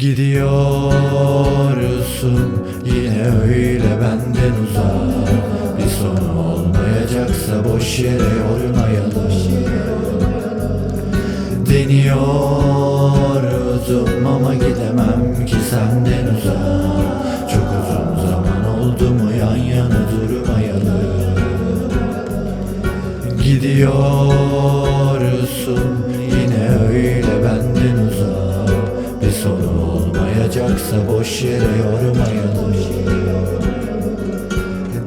Gidiyorsun yine öyle benden uzak. Bir sonu olmayacaksa boş yere yormayalım. Deniyordum ama gidemem ki senden uzak. Çok uzun zaman oldu mu yan yana durmayalım. Gidiyorsun yine öyle benden uzak Sonu olmayacaksa boş yere yormayalım.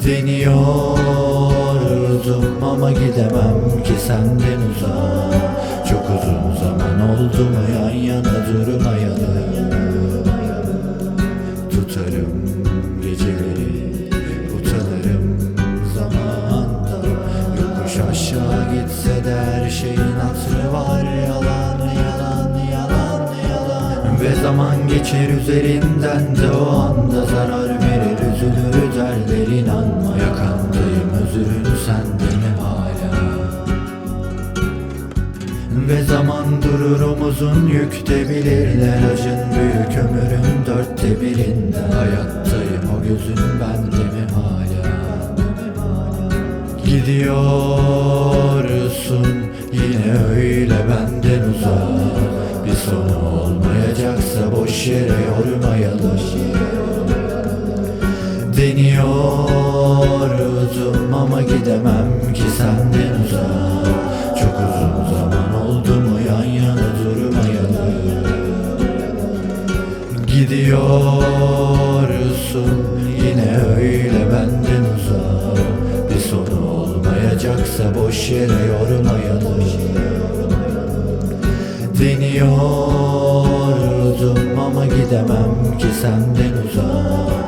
Deniyordum ama gidemem ki senden uzak Çok uzun zaman oldu mu yan yana durmayalım Tutarım geceleri utanırım zamanda. Yokuş aşağı gitse de her şeyin hatırı var yalan yalan Ve zaman geçer üzerinden de o anda zarar verir Üzülür derler inanma yakandayım özürün sende mi hala. Ve zaman durur omuzun yükte bilirler Acın büyük ömrün dörtte birinde. Hayattayım o gözün bende mi hala? Gidiyorsun yine öyle benden uzak Bir sonu olmayacaksa boş yere yormayalım. Deniyordum ama gidemem ki senden uzak. Çok uzun zaman oldu mu yan yana durmayalım. Gidiyorsun yine öyle benden uzak. Bir sonu olmayacaksa boş yere yormayalım Deniyordum ama gidemem ki senden uzak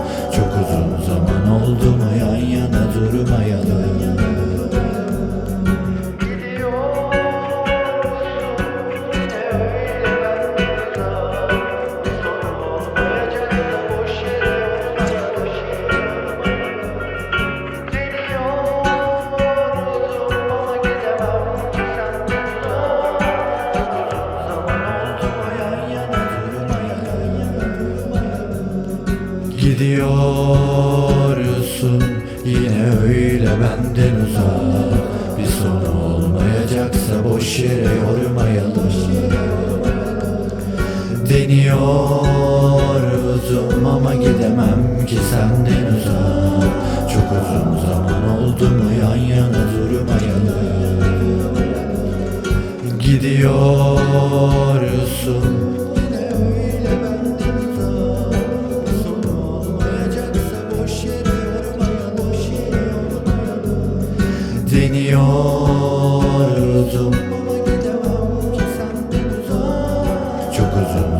Gidiyorsun yine öyle benden uzak. Bir sonu olmayacaksa boş yere yormayalım. Deniyordum ama gidemem ki senden uzak. Çok uzun zaman oldu mu yan yana durmayalım. Gidiyorsun Deniyordum Çok uzun